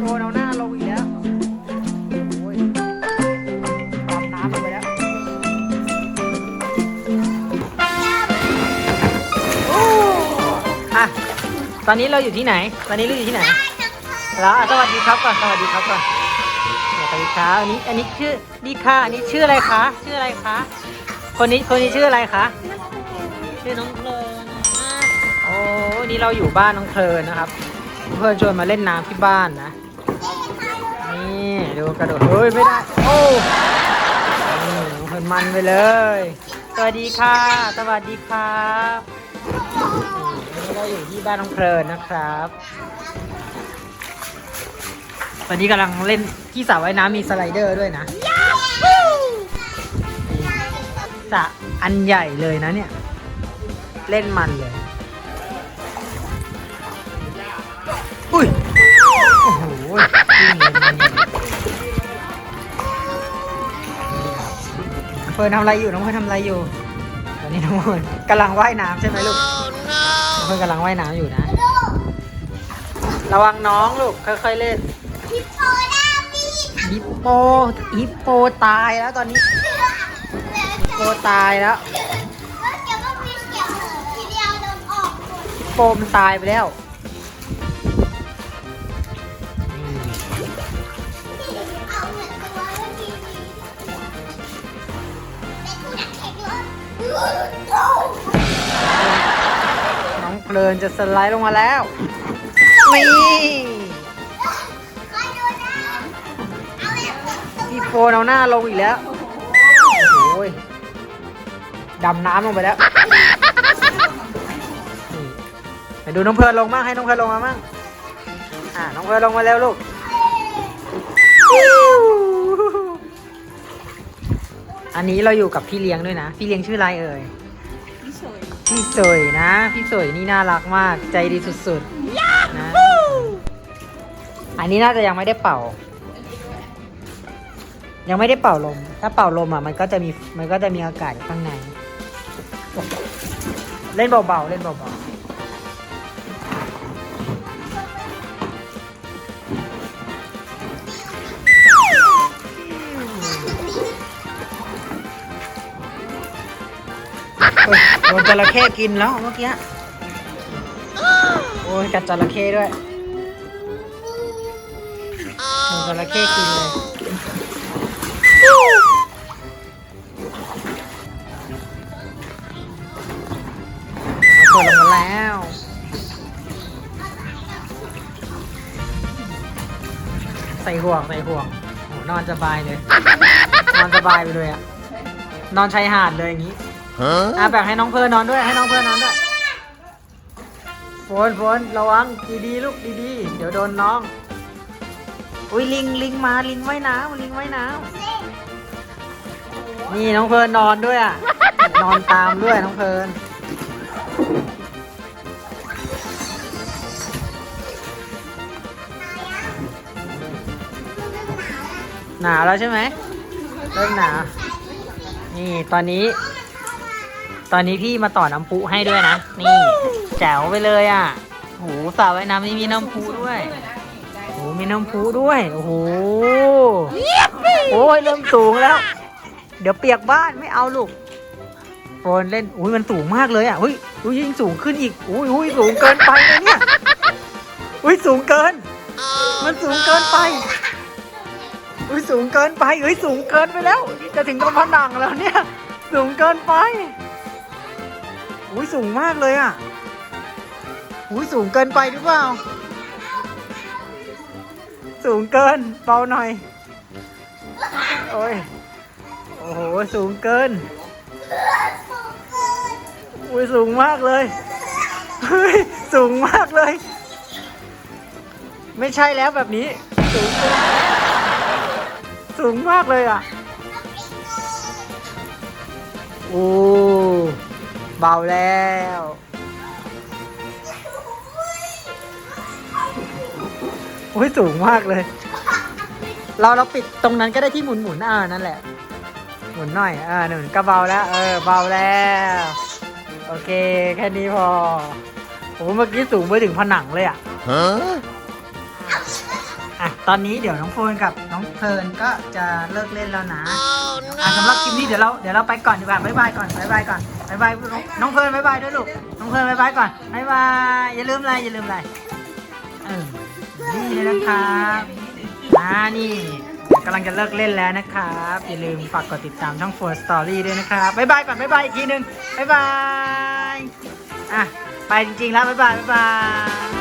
โดนเอาหน้าลงอีกแล้วโอ้ยดำน้ำลงไปแล้ว โอ้อะตอนนี้เราอยู่ที่ไหน ตอนนี้เราอยู่ที่ไหนแล้วอะสวัสดีครับก่อน สวัสดีครับก่อนสวัสดีครับอันนี้ อันนี้ชื่อดีค่ะอันนี้ชื่ออะไรคะ ชื่ออะไรคะ คนนี้ คนนี้ชื่ออะไรคะ ชื่อน้องเพลินนะโอ้ นี่เราอยู่บ้านน้องเพลินนะครับเพื่อนชวนมาเล่นน้ำที่บ้านนะนี่ดูกระโดดเฮ้ยไม่ได้โอ้นี่น้องเพลินมันไปเลย สวัสดีค่ะ สวัสดีครับนี่วันนี้เราอยู่ที่บ้านน้องเพลินนะครับวันนี้กำลังเล่นที่สระว่ายน้ำมีสไลเดอร์ด้วยนะสระอันใหญ่เลยนะเนี่ย เล่นมันเลย เฟิร์นทำอะไรอยู่น้องเฟิร์นทำอะไรอยู่ตอนนี้น้องเฟิร์นกำลังว่ายน้ำใช่ไหมลูกน้องเฟิร์นกำลังว่ายน้ำอยู่นะ ระวังน้องลูกค่อยๆเล่นฮิปโปดามีฮิปโปฮิปโปตายแล้วตอนนี้ฮิปโปตายแล้วแล้วเดี๋ยวก็มีเสียงทีเดียวเดินออกหมดฮิปโปมันตายไปแล้ว เลินจะสไลด์ลงมาแล้วนี่คอยดูนเอาหน้าลงอีกแล้ว โอ้ยดำน้ำลงไปแล้วไปดูน้องเพลินลงมั่งให้น้องเพลินลงมามั่งอ่าน้องเพลินลงมาแล้วลูกอันนี้เราอยู่กับพี่เลี้ยงด้วยนะ พี่เลี้ยงชื่ออะไรเอ่ย พี่สวยนะ พี่สวยนี่น่ารักมาก ใจดีสุดๆนะอันนี้น่าจะยังไม่ได้เป่า ยังไม่ได้เป่าลม ถ้าเป่าลมอะมันก็จะมีมันก็จะมีอากาศข้างใน เล่นเบาๆเล่นเบาๆ โดนจระเข้กินแล้วเมื่อกี้ โอ้ยกัดจระเข้ด้วยโดนจระเข้กินเลย เปิดลงมาแล้วใส่ห่วงใส่ห่วงโหนอนสบายเลย นอนสบายไปเลยอะนอนชายหาดเลยอย่างนี้ อะแบ่งให้น้องเพลิร์นนอนด้วย ให้น้องเพลิร์นนอนด้วยโฟนโฟนระวังดีๆลูกดีๆ เดี๋ยวโดนน้อง อุ้ยลิงลิงมาลิงไว่ายน้ำลิงไว่ายน้ำนี่น้องเพลิร์นนอนด้วยอะ นอนตามด้วยน้องเพลิร์นหนาวแล้วใช่ไหมเริ่มหนาวนี่ตอนนี้ อนนี้พี่มาต่อน้ำพุให้ด้วยนะ นี่ แจ๋วไปเลยอะโหสระว่ายน้ำนี่มีน้ำพุด้วยโหมีน้ำพุด้วยโอ้โหโอ้ยเริ่มสูงแล้ว เดี๋ยวเปียกบ้านไม่เอาลูกโฟนเล่นอุ้ยมันสูงมากเลยอะอุ้ยอุ้ยยิ่งสูงขึ้นอีกอุ้ยอุ้ยสูงเกินไปเลยเนี่ยอุ้ยสูงเกิน มันสูงเกินไปอุ้ยสูงเกินไปอุ้ยสูงเกินไปแล้ว จะถึงตรงผนังแล้วเนี่ย สูงเกินไป อุ้ยสูงมากเลยอะอุ้ยสูงเกินไปหรือเปล่า สูงเกินเบาหน่อย โอ้ย โอ้โห สูงเกิน อุ้ยสูงมากเลย เฮ้ย สูงมากเลย ไม่ใช่แล้วแบบนี้ สูงเกินสูงมากเลยอะ โอ้ เบาแล้วโอ้ยสูงมากเลย เราเราปิดตรงนั้นก็ได้ที่หมุนหมุนๆอ่านั่นแหละ หมุนหน่อยอ่าหนุนก็เบาแล้ว เออเบาแล้ว โอเค แค่นี้พอโอ้โหเมื่อกี้สูงไปถึงผนังเลยอะ Huh? อะ ตอนนี้เดี๋ยวน้องโฟนกับน้องเพลิร์นก็จะเลิกเล่นแล้วนะอะสำหรับคลิปนี้เดี๋ยวเราเดี๋ยวเราไปก่อนดีกว่าบ๊ายบายก่อนบ๊ายบายก่อน บายบายน้องเพิร์นบายบายด้วยลูก น้องเพิร์นบายบายก่อนบายบาย อย่าลืมอะไรอย่าลืมอะไรเออนี่เลยนะครับอ่านี่กำลังจะเลิกเล่นแล้วนะครับ อย่าลืมฝากกดติดตามช่องโฟนสตอรี่ด้วยนะครับบายบายก่อนบายบายอีกทีหนึ่งบายบาย อะ ไปจริงๆแล้วบายบายบายบาย